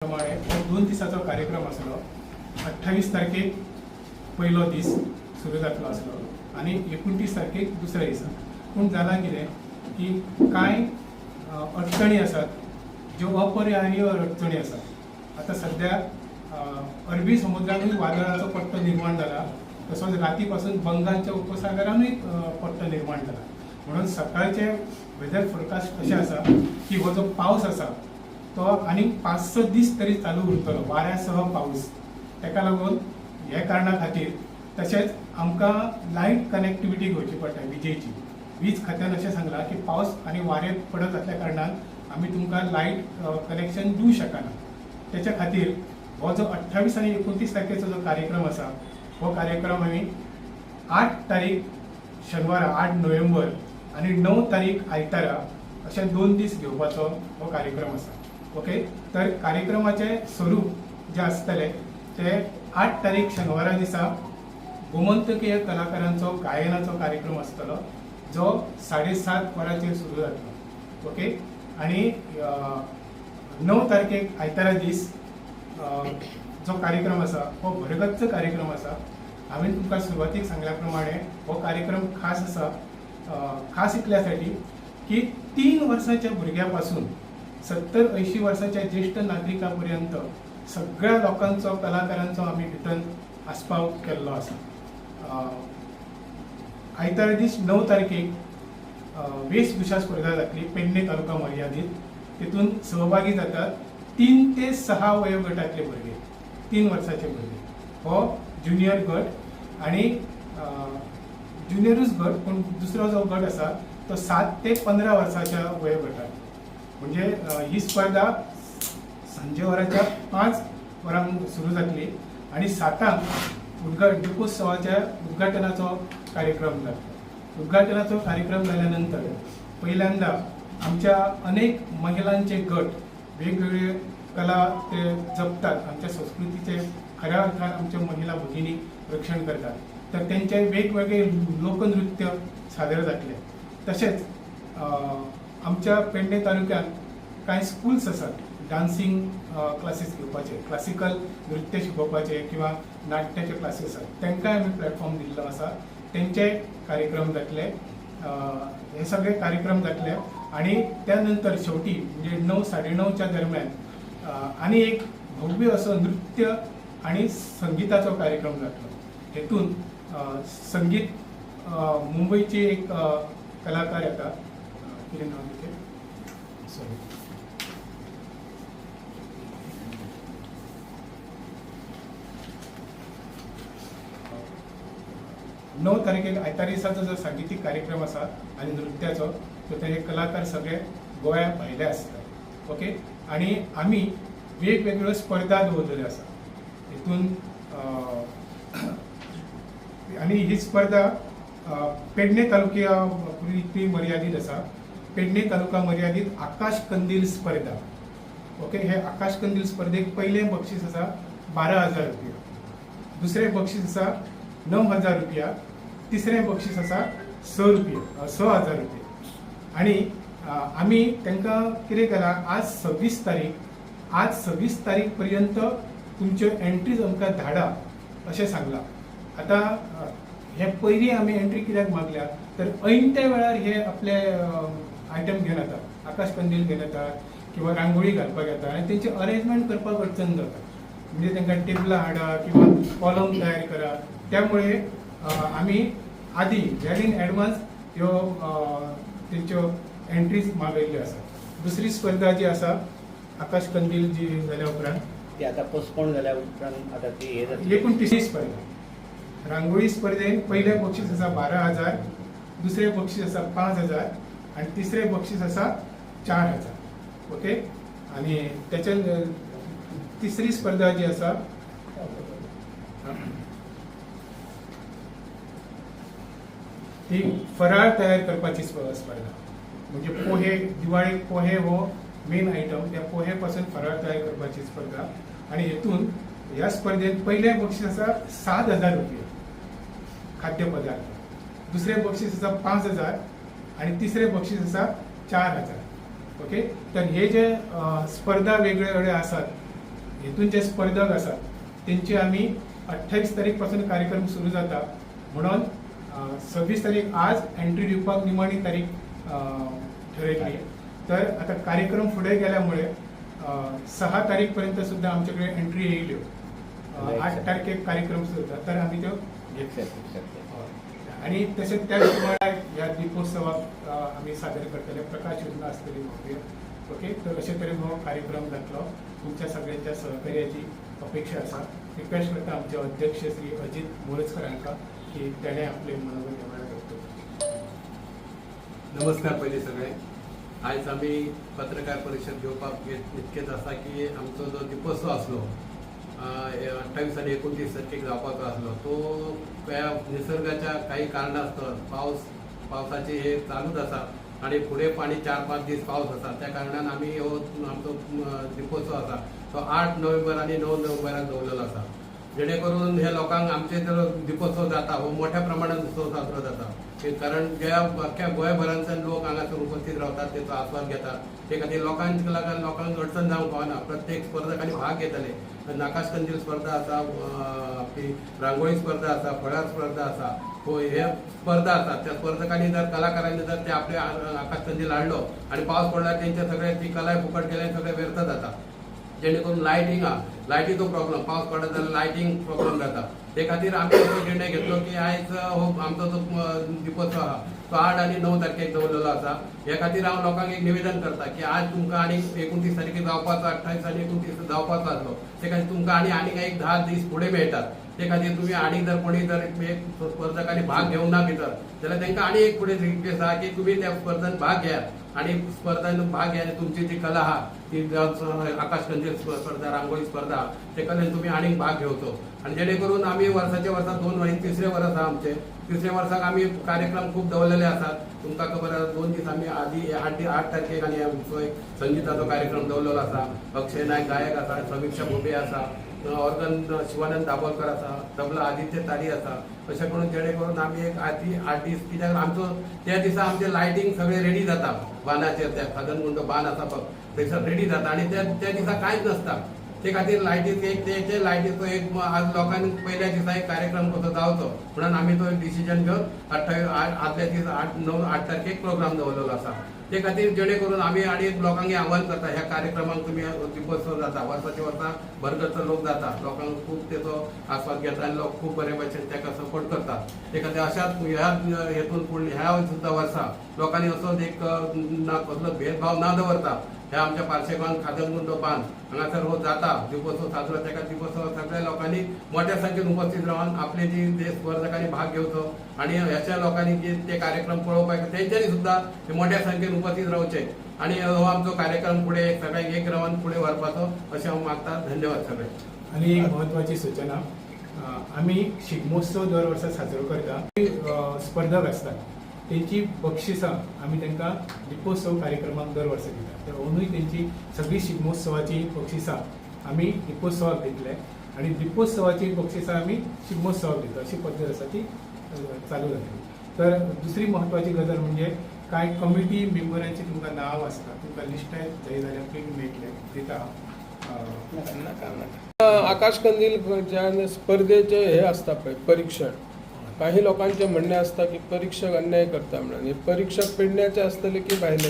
प्रमाणे हो दोन दिसाचो कार्यक्रम आसलो अठ्ठावीस तारखेक पयलो दीस सुरू जातलो आसलो आनी एकुणतीस तारखेक दुसऱ्या दिसा. पूण जालां कितें की कांय अडचणी आसात ज्यो अपरिहार्य अडचणी आसात आतां सध्या अरबी समुद्रानूय वादळाचो पट्टो निर्माण जाला तसोच राती पासून बंगालच्या उपसागरानूय पट्टो निर्माण जाला म्हणून सकाळचे वेदर फोरकास्ट अशें आसा की हो जो पावस आसा तो आनी पांच स दीस तरी चालू उरतलो वाऱ्यासह पाऊस. ताका लागून हे कारणा खातीर तशेंच आमकां लायट कनेक्टिविटी घेवची पडटा विजेची. वीज खात्यान अशें सांगलां की पावस आनी वारें पडत आसल्या कारणान आमी तुमकां लायट कनेक्शन दिवं शकना. त्याच्या खातीर हो जो अठ्ठावीस आनी एकोणतीस तारखेचो जो कार्यक्रम आसा हो कार्यक्रम आमी आठ तारीख शेनवारा आठ नोव्हेंबर आनी णव तारीख आयतारा अशे दोन दीस घेवपाचो हो कार्यक्रम आसा ओके? तर कार्यक्रमाचे स्वरूप जे आसतले ते आठ तारीख शेनवारा दिसा गोमंतकीय कलाकारांचो गायनाचो कार्यक्रम आसतलो जो साडेसात वरांचेर सुरू जातलो ओके? आणि णव तारखेक आयतारा दीस जो कार्यक्रम आसा हो भरगच्च कार्यक्रम आसा हांवें तुमकां सुरवातीक सांगल्या प्रमाणे हो कार्यक्रम खास आसा खास खास इतल्यासाठी की तीन वर्सांच्या भुरग्या पासून सत्तर अंयशीं वर्साच्या ज्येष्ठ नागरिकां पर्यंत सगळ्या लोकांचो कलाकारांचो आमी भितर आस्पाव केल्लो आसा आयतार दीस णव तारखेक वेशभुशा वेशभूषा स्पर्धा जातली पेडणे तालुका मर्यादीत. तितून सहभागी जातात तीन ते सहा वयोगटातले भुरगे तीन वर्साचे भुरगे हो ज्युनियर गट आणि ज्युनियरूच गट पूण दुसरो जो गट आसा तो सात ते पंदरा वर्साच्या वयोगटात. म्हणजे ही स्पर्धा सांजे वराच्या पांच वरांक सुरू जातली आणि सातांक उद्घा दीपोत्सवाच्या उद्घाटनाचो कार्यक्रम जातलो उद्घाटनाचो कार्यक्रम झाल्यानंतर पहिल्यांदा आमच्या अनेक महिलांचे गट वेगवेगळे कला ते जपतात. आमच्या संस्कृतीचे खऱ्या अर्थान आमच्या महिला भगिनी रक्षण करतात. तर त्यांचे वेगवेगळे लोकनृत्य सादर जातले तसेच आमच्या पेडणे तालुक्यात कांय स्कुल्स आसात डान्सिंग क्लासीस घेवपाचे क्लासिकल नृत्य शिकोवपाचे किंवा नाट्याचे क्लासीस आसात तांकांय आमी प्लॅटफॉर्म दिल्लो आसा तेंचे कार्यक्रम जातले हे सगळे कार्यक्रम जातले आणि त्यानंतर शेवटी म्हणजे णव साडेणवच्या दरम्यान आनी आणि एक भव्य असो नृत्य आणि संगीताचो कार्यक्रम जातलो हेतून संगीत अं, मुंबईचे एक कलाकार येता कितें नांव सॉरी णव तारखेक आयतार दिसाचो जो सांगितीक कार्यक्रम आसा आनी नृत्याचो तो ते कलाकार सगळे गोंया भायले आसतात ओके आनी आमी वेगवेगळ्यो स्पर्धा दवरलेल्यो आसा हितून आनी ही स्पर्धा पेडणे तालुक्या पुरती मर्यादीत आसा पेडणे तालुका मर्यादित आकाश कंदील स्पर्धा. ओके हे आकाश कंदील स्पर्धेक पयलें बक्षीस आसा बारा हजार रुपया. दुसरें बक्षीस आसा णव हजार रुपया. तिसरें बक्षीस आसा स रुपया स हजार रुपया. आनी आमी तांकां कितें केलां? आज सव्वीस तारीख. आज सव्वीस तारीख पर्यंत तुमच्यो एंट्रीज आमकां धाडा अशें सांगलां. आतां हे पयलीं आमी एंट्री कित्याक मागल्या? तर ऐनत्या वेळार हे आपले आयटम घेवन येतात आकाश कंदील घेवन येतात किंवा रांगोळी घालपाक येता आनी तेंची अरेंजमेंट करपाक अडचण जाता म्हणजे तांकां टेबलां हाडा किंवा कॉलम तयार करा. त्यामुळे आमी आदी वेर इन एडवान्स ह्यो तेंच्यो एंट्रीज मागयल्ल्यो आसा दुसरी स्पर्धा जी आसा आकाश कंदील जी जाल्या उपरांत ती आता पोस्टपोन झाल्या उपरांत आता ती. एकूण तिसरी स्पर्धा. रांगोळी स्पर्धेन पयलें बक्षीस आसा बारा हजार दुसरें बक्षीस आसा पांच हजार आनी तिसरे बक्षीस आसा चार हजार. ओके? आनी त्याच्या तिसरी स्पर्धा जी आसा ती फराळ तयार करपाची स्प- स्पर्धा. म्हणजे पोहे दिवाळेक पोहे हो मेन आयटम त्या पोहे पासून फराळ तयार करपाची स्पर्धा. आणि हेतून ह्या स्पर्धेत पहिले बक्षीस आसा सात हजार रुपया खाद्यपदार्थ. दुसरें बक्षीस आसा पांच हजार. आणि तिसरें बक्षीस आसा चार हजार. ओके तर हे जे स्पर्धा वेगळे वेगळे आसात हेतून जे स्पर्धक आसात तेंचे आमी अठ्ठावीस तारीखपासून कार्यक्रम सुरू जाता म्हणून सव्वीस तारीख आज एंट्री दिवपाक निमाणी तारीख ठरयली तर आता कार्यक्रम फुडें गेल्यामुळे सहा तारीख पर्यंत सुद्धा आमच्याकडे एंट्री अ, आठ तारखेक कार्यक्रम सुरू जाता तर आम्ही त्यो घेतले आणि तसेच त्या वेळार ह्या दिपोत्सवाक आमी सादर करतले प्रकाश योजना आसतली भव्य ओके? तर अशे तरेन हो कार्यक्रम जातलो तुमच्या सगळ्यांच्या सहकार्याची अपेक्षा आसा रिक्वेस्ट करता आमचे अध्यक्ष श्री अजित मोरजकर हांकां की तेणे आपले मनोगत ह्या वेळार नमस्कार पहिले सगळे. आयज आमी पत्रकार परिशद घेवपाक इतकेच आसा की आमचो जो दिपोत्सव आसलो अठ्ठावीस आणि एकोणतीस तारखेक जावपाचो आसलो तो त्या निसर्गाच्या काही कारणास्तव पावस पावसाचे हे चालूच आसा आणि फुडें पाणी चार पांच दीस पावस आसा त्या कारणान आमी हो आमचो दिपोत्सव आसा तो आठ नोव्हेंबर आनी णव नोव्हेंबराक दवरलेलो आसा जेणे करून हे लोकांक आमचे जर दिपोत्सव जाता हो मोठ्या प्रमाणात उत्सव साजरो जाता. कारण ज्या अख्ख्या गोंयभरांतल्यान लोक हांगासर उपस्थित रावतात तेचो आस्वाद घेतात. ते खातीर लोकांक लागून लोकांक अडचण जावंक पावना प्रत्येक स्पर्धकांनी भाग घेतले नाकाशकंदील स्पर्धा आसा आपली रांगोळी स्पर्धा आसा फळार स्पर्धा आसा हो, हे स्पर्धा असतात. त्या स्पर्धकांनी जर कलाकारांनी जर ते आपले आकाशकंदील हाडलो आणि पावस पडला तेंचे सगळे ती कलाय फुकट गेले सगळे व्यर्थ जाता जेणे करून लायटिंग हा लायटीचो प्रॉब्लेम पावस पडत जाल्यार लायटिंग प्रॉब्लेम जाता ते खातीर आमी असो निर्णय घेतलो की आयज हो आमचो जो अं, दिपोत्सव आहा तो आठ आनी णव तारखेक दवरलेलो आसा हे खातीर हांव लोकांक एक निवेदन करता की आज तुमकां आनी एकोणतीस तारखेक जावपाचो अठ्ठावीस आनी एकोणतीस जावपाचो आसलो. ते खातीर तुमकां आनी आनीक एक धा दीस फुडें मेळटात ते खातीर तुम्ही आनी जर कोणी जर एक स्पर्धकांनी भाग घेवंक ना भितर जाल्यार तांकां आनी एक फुडें रिक्वेस्ट आहा की तुमी त्या स्पर्धेत भाग घेयात आणि स्पर्धांत भाग घ्या तुमची जी कला आहा ती आकाशकंदील स्पर्धा रांगोळी स्पर्धा ते कलेने तुम्ही आनीक भाग घेवचो आणि जेणे करून आम्ही वर्साच्या वर्षात दोन वर्ष तिसरे वर्स आसा आमचे तिसऱ्या वर्साक आम्ही कार्यक्रम खूप दवरलेले आसात तुमकां खबर आसा दोन दीस आमी आदी आठ आठ तारखेक आनी आमचो एक संगीताचो कार्यक्रम दवरलेलो आसा अक्षय नायक गायक आसा समीक्षा भोबे आसा ऑर्गन शिवानंद दाबोलकर आसा तबला आदित्य तारी आसा अशें करून जेणे करून आमी एक आठ दीस कित्याक आमचो त्या दिसा आमचे लायटिंग सगळे रेडी जाता बांदाचेर त्या खदनगुंड गुंड बान आसा पळय थंयसर रेडी जाता आनी त्या त्या दिसा कांयच नसता. ते खातीर लायटीक एक ते ते लायटीचो एक आज लोकांनी पहिल्या दिसा एक कार्यक्रम कसो जावचो म्हणून आमी तो डिसिजन घेवन अठ्ठावीस आठ आदल्या दीस आठ णव आठ तारखेक प्रोग्राम दवरलेलो आसा ते खातीर जेणे करून आमी आनी लोकांक आव्हान करता ह्या कार्यक्रमाक तुमी दिपोत्सव जाता वर्साच्या वर्सा भरगच्च लोक जाता. लोकांक खूब तेचो आस्वाद घेता आनी लोक खूब बरे भशेन ताका सपोर्ट करतात. ते खातीर अशाच ह्या हेतून पूण ह्या सुद्दां वर्सा लोकांनी असोच एक ना कसलो भेदभाव ना दवरता ह्या आमच्या पार्शेकान खाजनगुंडो बांद हांगासर हो जाता दिपोत्सव साजरो तेका दिपोत्सव सगळ्या लोकांनी मोठ्या संख्येन उपस्थित रावन आपले जी जे स्पर्धकांनी भाग घेवचो आणि ह्याच्या लोकांनी जे ते कार्यक्रम पळोवपाक तेंच्यांनी सुद्दां ते मोठ्या संख्येन उपस्थित रावचे आणि हो आमचो कार्यक्रम फुडें सगळ्यांक एक रावन फुडें व्हरपाचो अशें हांव मागता. धन्यवाद सगळे. आणि एक महत्वाची सूचना आम्ही शिगमोत्सव दर वर्सा साजरो करता. स्पर्धक असतात त्यांची बक्षिसां आम्ही त्यांना दीपोत्सव कार्यक्रमाक दर वर्सा दिता. तर अंदूय त्यांची सगळी शिगमोत्सवाची बक्षिसां आम्ही दिपोत्सवाक दितले आणि दीपोत्सवाची बक्षिसां आम्ही शिगमोत्सवाक दिता. अशी पद्दत आसा ती चालू जातली तर दुसरी महत्वाची गजाल म्हणजे कांय कमिटी मेंबरांचे तुमकां नांव आसता तुमकां लिस्टाय जाय जाल्यार प्रिंट मेळटले दिता. आकाश कंदील ज्या स्पर्धेचे हे आसता पळय परीक्षण. काही लोकांचे म्हणणे असता की परीक्षक अन्याय करता म्हणून. हे परीक्षक पेडण्याचे असतले की भायले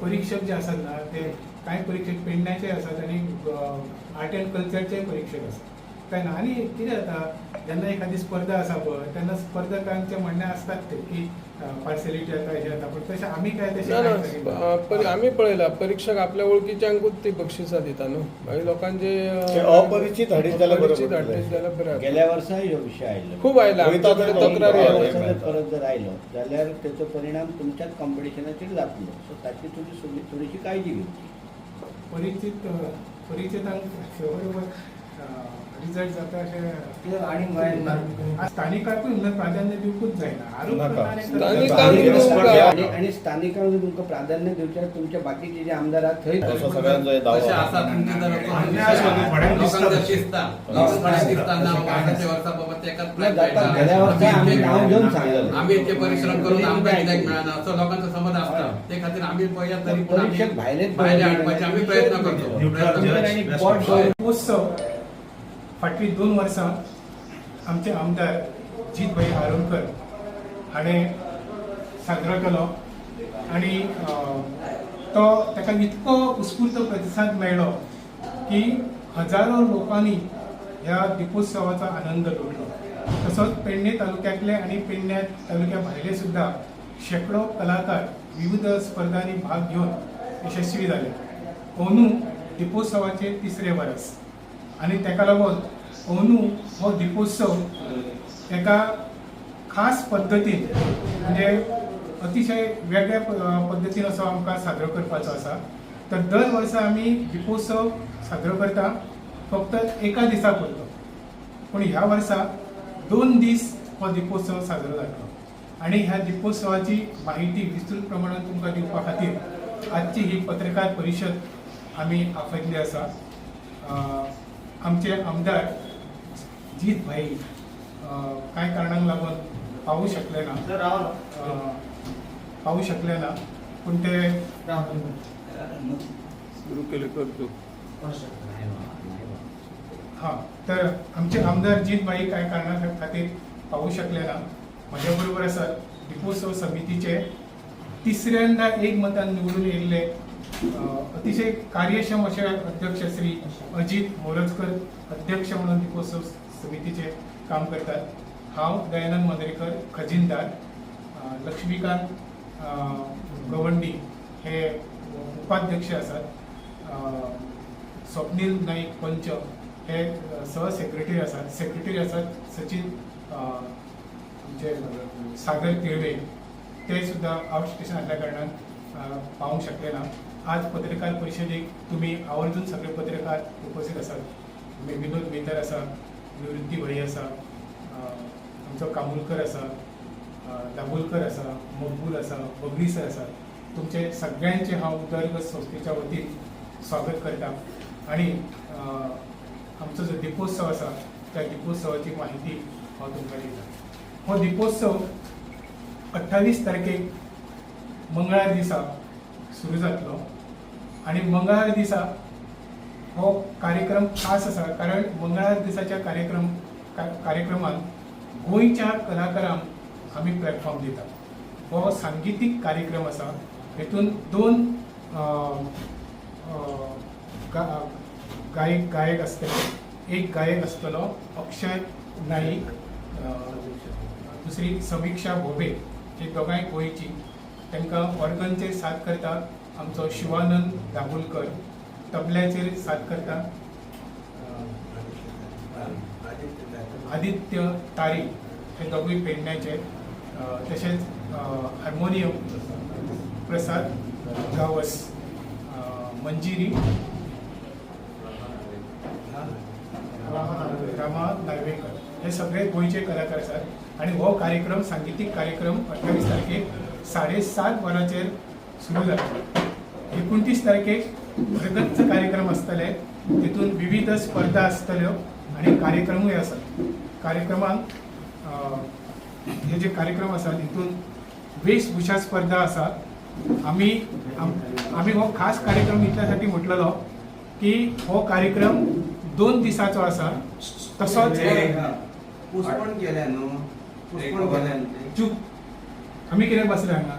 परीक्षक जे असतात ना ते कांय परीक्षक पेडण्याचे असतात आनी आर्ट अँड कल्चरचे परीक्षक असतात. काय ना आनी कितें जाता जेन्ना एखादी स्पर्धा आसा पळय तेन्ना स्पर्धकांचे म्हणणे असतात ते की पार्सलिटी जाता हे जाता पण तशें आमी काय तशें आम्ही पळयला परीक्षक आपल्या ओळखीच्यांकूच ती बक्षिसां दिता न्हू काही लोकांचे अ, ते अपरिचित हाडीत जाल्यार बरं अपरिचित. हाडीत जाल्यार बरं गेल्या वर्सा ह्यो विशय आयलो खूप आयला आमच्याकडे तक्रारी परत जर आयलो जाल्यार तेचो परिणाम तुमच्याच कॉम्पिटिशनाचेर जातलो सो ताची तुमी थोडी- थोडीशी काळजी घेवची परिचित परिचितांक बरोबर. रिझल्ट जाता ते आणि स्थानिकांकूय प्राधान्य दिवंकूच जायना आणि स्थानिकांक तुमकां प्राधान्य दिवच्या तुमच्या बाकीचे जे आमदार आहात थंय तुमचे आम्ही आम्ही नाव घेऊन इतके- परिश्रम करून आमकां तरी कित्याक काय? मेळना असो लोकांचो समज हय. ते खातीर आम्ही पळयात तरी पूण आम्ही भायले हाडपाचे आम्ही. प्रयत्न करतो. न्यूट्रल फाटली दोन वर्सां आमचे आमदार जितभाई आरोलकर हाणें साजरो केलो. आनी तो ताका इतको उत्स्फूर्त प्रतिसाद मेळ्ळो की हजारो लोकांनी ह्या दिपोत्सवाचो आनंद लुटलो. तसोच पेडणे तालुक्यातले आनी पेडण्या तालुक्या भायले सुद्दां शेकडो कलाकार विविध स्पर्धांनी भाग घेवन यशस्वी जाले अंदू दिपोत्सवाचे तिसरे वर्स आनी ताका लागून अंदू हो दिपोत्सव एका खास पद्दतीन म्हणजे अतिशय वेगळ्या पद्दतीन असो आमकां साजरो करपाचो आसा. तर दर वर्सा आमी दिपोत्सव साजरो करता फक्त एका दिसा पुरतो पूण ह्या वर्सा दोन दीस हो दिपोत्सव साजरो जातलो आनी ह्या दिपोत्सवाची माहिती विस्तृत प्रमाणात तुमकां दिवपा खातीर आजची ही पत्रकार परिशद आमी आफयल्ली आसा. आमचे आमदार जीत भाई कांय कारणांक लागून पावू शकले ना? पावू शकले ना? पूण ते सुरू केले करतो. हां तर आमचे आमदार जीत भाई कांय कारणां खातीर पावू शकले ना? म्हज्या बरोबर आसात दिपोत्सव समितीचे तिसऱ्यांदा एक मतान निवडून येयल्ले अतिशय कार्यक्षम असे अध्यक्ष श्री अजित मोरजकर अध्यक्ष म्हणून दीपोत्सव समितीचे काम करतात. हांव दयानंद मदरेकर खजिनदार लक्ष्मीकांत गवंडी हे उपाध्यक्ष आसात स्वप्नील नाईक पंच हे सह सेक्रेटरी आसात सेक्रेटरी आसात सचिन आमचे सागर तिळवे ते सुद्धा आउट स्टेशन असल्या कारणान पावूंक शकले ना. आज पत्रकार परिषदेक तुम्ही आवर्जून सगळे पत्रकार उपस्थित आसात तुम्ही विनोद मेहतर आसा निवृत्ती भाई आसा आमचो कामुलकर आसा अ, दाबोलकर आसा मकबूल आसा बगडी सर आसा तुमचे सगळ्यांचे हांव उदरगत संस्थेच्या वतीन स्वागत करता. आणि आमचो जो दिपोत्सव आसा त्या दिपोत्सवाची माहिती हांव तुमकां दिता हो दिपोत्सव अठ्ठावीस तारखेक मंगळार दिसा सुरू जातलो. आणि मंगळार दिसा हो कार्यक्रम खास आसा कारण मंगळार दिसाच्या कार्यक्रम कार्यक्रमात गोंयच्या कलाकारांक आमी प्लॅटफॉर्म दितात हो सांगितीक कार्यक्रम आसा हेतून दोन गायक गायक आसतले एक गायक आसतलो अक्षय नाईक दुसरी समीक्षा भोबे जे दोगांय गोंयची तांकां ऑर्गनचे साथ करता आमचो शिवानंद दाभोलकर तबल्याचेर साथ करता आदित्य तारी हे दोगूय पेडण्याचे तशेंच हार्मोनियम प्रसाद गावस मंजिरी रामा नार्वेकर. हे सगळे गोंयचे कलाकार आसात आणि हो कार्यक्रम सांगीतीक कार्यक्रम अठ्ठावीस तारखेक साडेसात वरांचेर सुरू जातलो एकुणतीस तारखेक भरगच्च कार्यक्रम आसतले तितून विविध स्पर्धा आसतल्यो आणि कार्यक्रमूय आसात कार्यक्रमांक हे जे कार्यक्रम आसात तितून वेशभूषा स्पर्धा आसा आमी आम- हो खास कार्यक्रम इतल्यासाठी म्हटलेलो की हो कार्यक्रम दोन दिसाचो आसा तसोच आमी कितें बसले हांगा